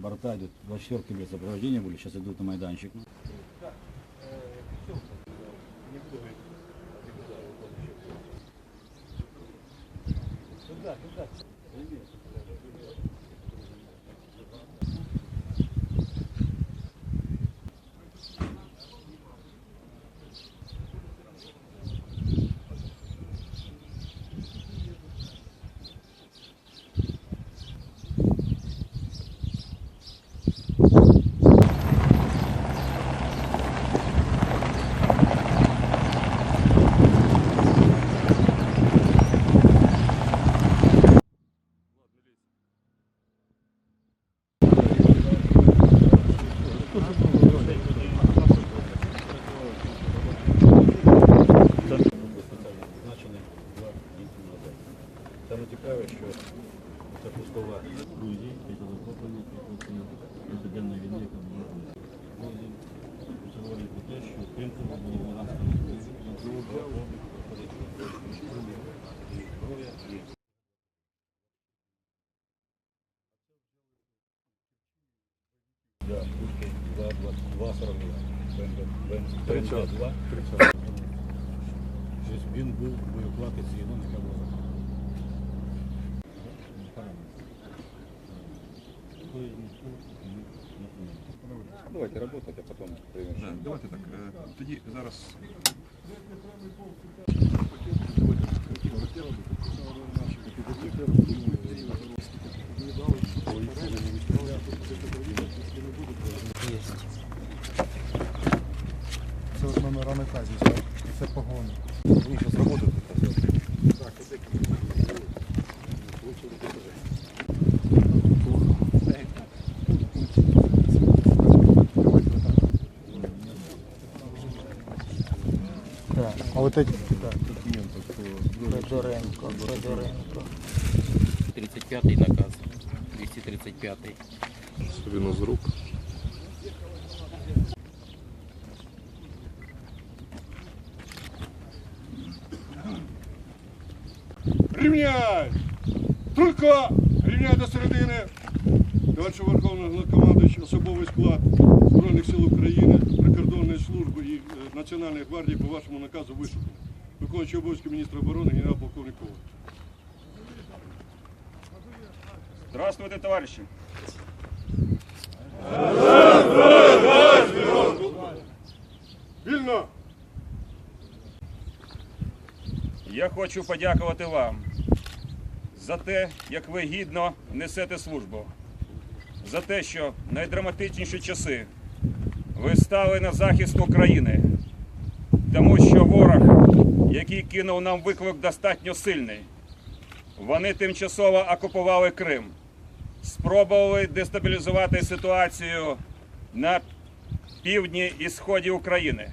Борта идут, 24 без сопровождения были, сейчас идут на майданчик. Значені Саме цікаве, що це пустова Грузії, це захоплення президентної війни, яка була в Грузії. Грузії говорять про те, що Крим це було зброя і Да, пушки 2,42. БМП 2. Тобто Він був боєплати згідно, яка була Давайте работать, а потом. Да, давайте так. е, Тоді зараз Це от номера наказів, це погони. Они сейчас работают. Так. Вот эти Федоренко, Федоренко. 35-й наказ. 235-й. віно з рук. Рівняй! Тільки рівняй до середини. Товариш Верховний Головнокомандуючий, особовий склад Збройних сил України, прикордонної служби і Національної гвардії по вашому наказу вишукано. Виконуючий обов'язки міністра оборони генерал-полковник Коваль. Здравствуйте, товарищи! Вільно! Я хочу подякувати вам за те, як ви гідно несете службу, за те, що в найдраматичніші часи ви стали на захист України, тому що ворог, який кинув нам виклик, достатньо сильний. Вони тимчасово окупували Крим, спробували дестабілізувати ситуацію на півдні і сході України.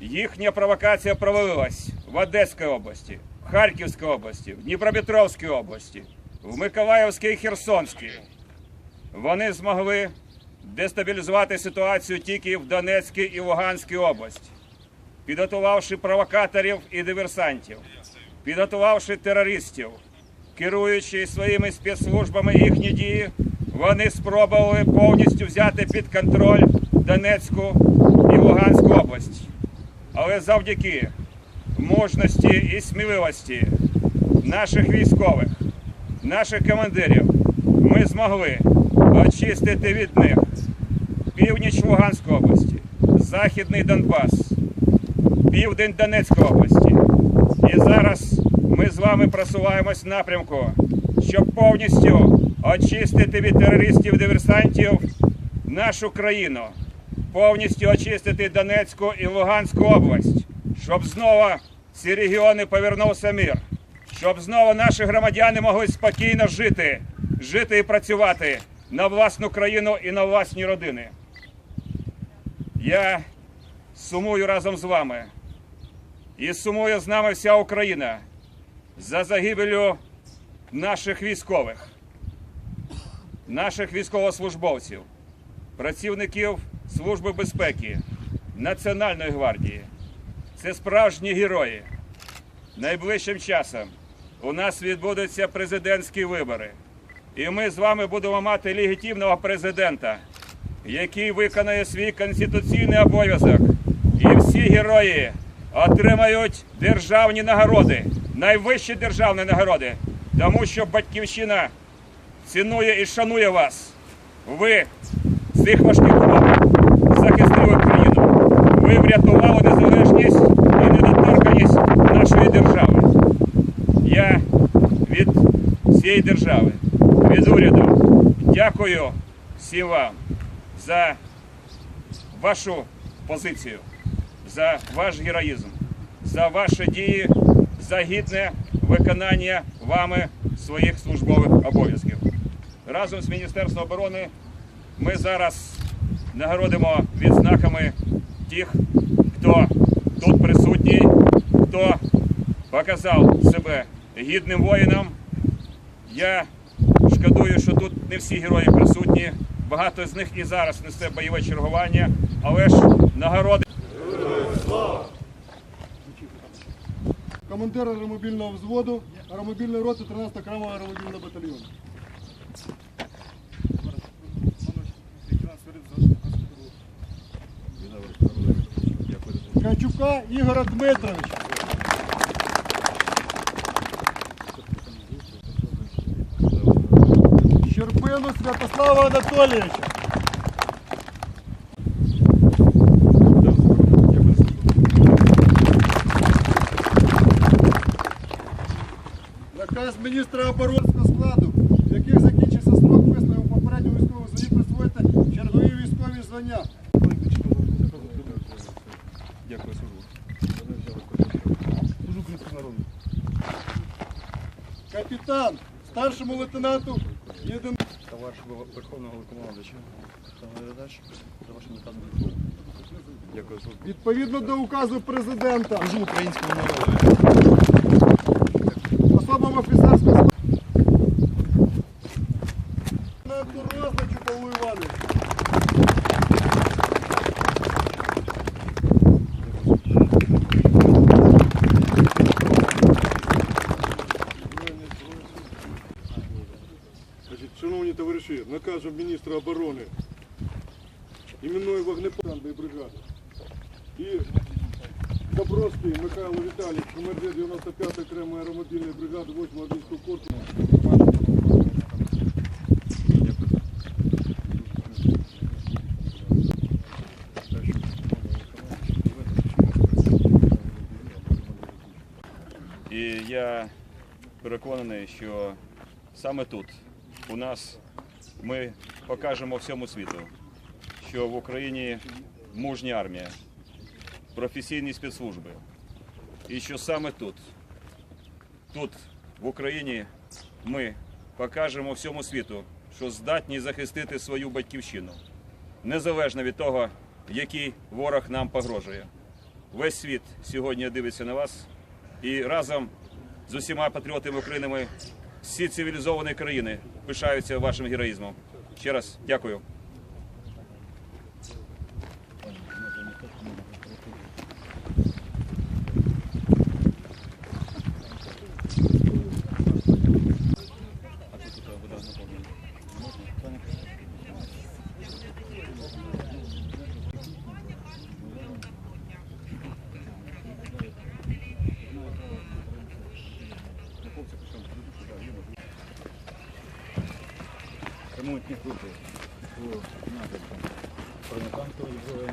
Їхня провокація провалилась в Одеській області, в Харківській області, в Дніпропетровській області, в Миколаївській і Херсонській. Вони змогли дестабілізувати ситуацію тільки в Донецькій і Луганській області, підготувавши провокаторів і диверсантів, підготувавши терористів, керуючи своїми спецслужбами їхні дії, вони спробували повністю взяти під контроль Донецьку і Луганську область. Але завдяки мужності і сміливості наших військових, наших командирів, ми змогли очистити від них північ Луганської області, Західний Донбас, південь Донецької області. І зараз ми з вами просуваємось в напрямку, щоб повністю очистити від терористів диверсантів нашу країну, повністю очистити Донецьку і Луганську область, щоб знову ці регіони повернувся мир, щоб знову наші громадяни могли спокійно жити, жити і працювати на власну країну і на власні родини. Я сумую разом з вами. І сумує з нами вся Україна за загибелю наших військових, наших військовослужбовців, працівників Служби безпеки, Національної гвардії. Це справжні герої. Найближчим часом у нас відбудуться президентські вибори. І ми з вами будемо мати легітимного президента, який виконає свій конституційний обов'язок. І герої отримають державні нагороди, найвищі державні нагороди, тому що батьківщина цінує і шанує вас. Ви з цих важких умов захистили Україну. Ви врятували незалежність і недоторканність нашої держави. Я від всієї держави, від уряду дякую всім вам за вашу позицію, за ваш героїзм, за ваші дії, за гідне виконання вами своїх службових обов'язків. Разом з Міністерством оборони ми зараз нагородимо відзнаками тих, хто тут присутній, хто показав себе гідним воїном. Я шкодую, що тут не всі герої присутні. Багато з них і зараз несе бойове чергування, але ж нагороди. Командир аеромобільного взводу, аеромобільної роти 13 окремого аеромобільного батальйону. Качука Ігора Дмитровича. Щербину Святослава Анатолійовича. Наказ міністра оборонського складу, в яких закінчився строк висновку попереднього військового звання, присвоїти чергові військові звання. Дякую, службу. Капітан, старшому лейтенанту, єдин... Товарищ Верховного Головнокомандуюча. Дякую, службу. Відповідно до указу президента, Служу українському народу. Товариші, наказом міністра оборони іменної вогнепальної бригади і Добровський Михайло Віталійович, командир 95-ї окремої аеромобільної бригади 8-го армійського корпусу. І я переконаний, що саме тут у нас ми покажемо всьому світу, що в Україні мужня армія, професійні спецслужби. І що саме тут, тут, в Україні, ми покажемо всьому світу, що здатні захистити свою батьківщину, незалежно від того, який ворог нам погрожує. Весь світ сьогодні дивиться на вас і разом з усіма патріотами України всі цивілізовані країни пишаються вашим героїзмом. Ще раз дякую. Ремонтні групи по напрямкам бронетанкового